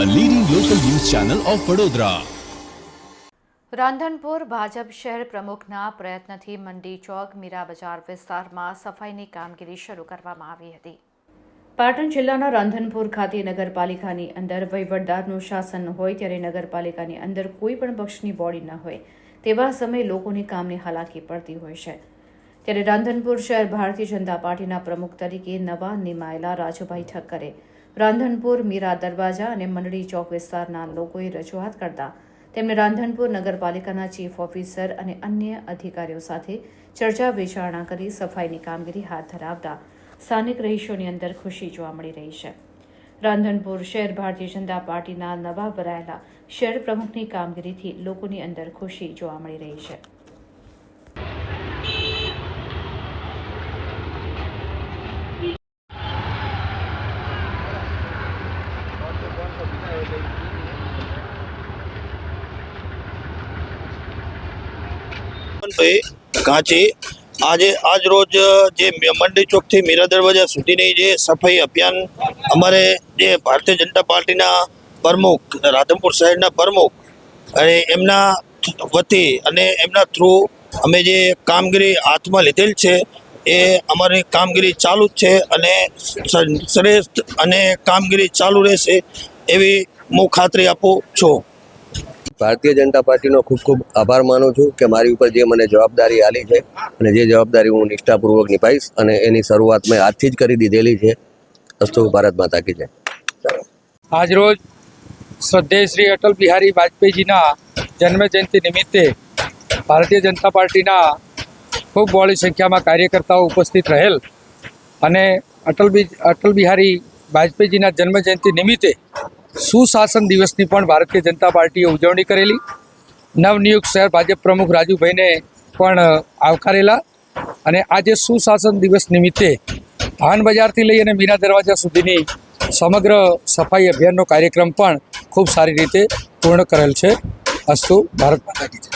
Channel of Vadodara Radhanpur Bhajap શહેર પ્રમુખના પ્રયત્નથી મંડી ચોક મીરા બજાર વિસ્તારમાં સફાઈની કામગીરી શરૂ કરવામાં આવી હતી. પાટણ જિલ્લાના રાંધનપુર ખાતે નગરપાલિકાની અંદર વહીવટદારનું શાસન હોય ત્યારે નગરપાલિકાની અંદર કોઈ પણ પક્ષની બોડી ન હોય તેવા સમયે લોકોની કામની હાલાકી પડતી હોય છે. ત્યારે રાંધનપુર શહેર ભારતીય જનતા પાર્ટીના પ્રમુખ તરીકે નવા નિમાયેલા રાજુભાઈ ઠક્કરે રાંધનપુર, મીરા દરવાજા અને મંડળી ચોક વિસ્તારના લોકોએ રજૂઆત કરતા તેમણે રાંધનપુર નગરપાલિકાના ચીફ ઓફિસર અને અન્ય અધિકારીઓ સાથે ચર્ચા વિચારણા કરી સફાઈની કામગીરી હાથ ધરાવતા સ્થાનિક રહીશોની અંદર ખુશી જોવા મળી રહી છે. રાંધનપુર શહેર ભારતીય જનતા પાર્ટીના નવા ભરાયેલા શહેર પ્રમુખની કામગીરીથી લોકોની અંદર ખુશી જોવા મળી રહી છે. ભાઈ, કાંચી. આજે, આજ રોજ જે મંડી ચોકથી મીરા દરવાજા સુધીની જે સફાઈ અભિયાન અમારે જે ભારતીય જનતા પાર્ટીના પ્રમુખ, રાધનપુર શહેરના પ્રમુખ અને એમના વતી અને એમના થ્રુ અમે જે કામગીરી હાથમાં લીધેલ છે, એ અમારી કામગીરી ચાલુ જ છે અને શ્રેષ્ઠ અને કામગીરી ચાલુ રહેશે એવી હું ખાતરી આપું છું. ભારતીય જનતા પાર્ટીનો ખૂબ ખૂબ આભાર માનું છું કે મારી ઉપર જે મને જવાબદારી આલી છે અને જે જવાબદારી હું નિષ્ઠાપૂર્વક નિભાઈશ અને એની શરૂઆત મેં આજથી જ કરી દીધેલી છે. અસ્તુ ભારત માતા કી જય. આજરોજ શ્રદ્ધેય શ્રી અટલ બિહારી વાજપેયીજીના જન્મ જયંતિ નિમિત્તે ભારતીય જનતા પાર્ટીના ખૂબ બહોળી સંખ્યામાં કાર્યકર્તાઓ ઉપસ્થિત રહેલ અને અટલ અટલ બિહારી વાજપેયીજીના જન્મ જયંતિ નિમિત્તે સુશાસન દિવસની પણ ભારતીય જનતા પાર્ટીએ ઉજવણી કરેલી. નવનિયુક્ત શહેર ભાજપ પ્રમુખ રાજુભાઈને પણ આવકારેલા અને આજે સુશાસન દિવસ નિમિત્તે ધાન બજારથી લઈ અને મીના દરવાજા સુધીની સમગ્ર સફાઈ અભિયાનનો કાર્યક્રમ પણ ખૂબ સારી રીતે પૂર્ણ કરેલ છે. અસ્તુ ભારત માતા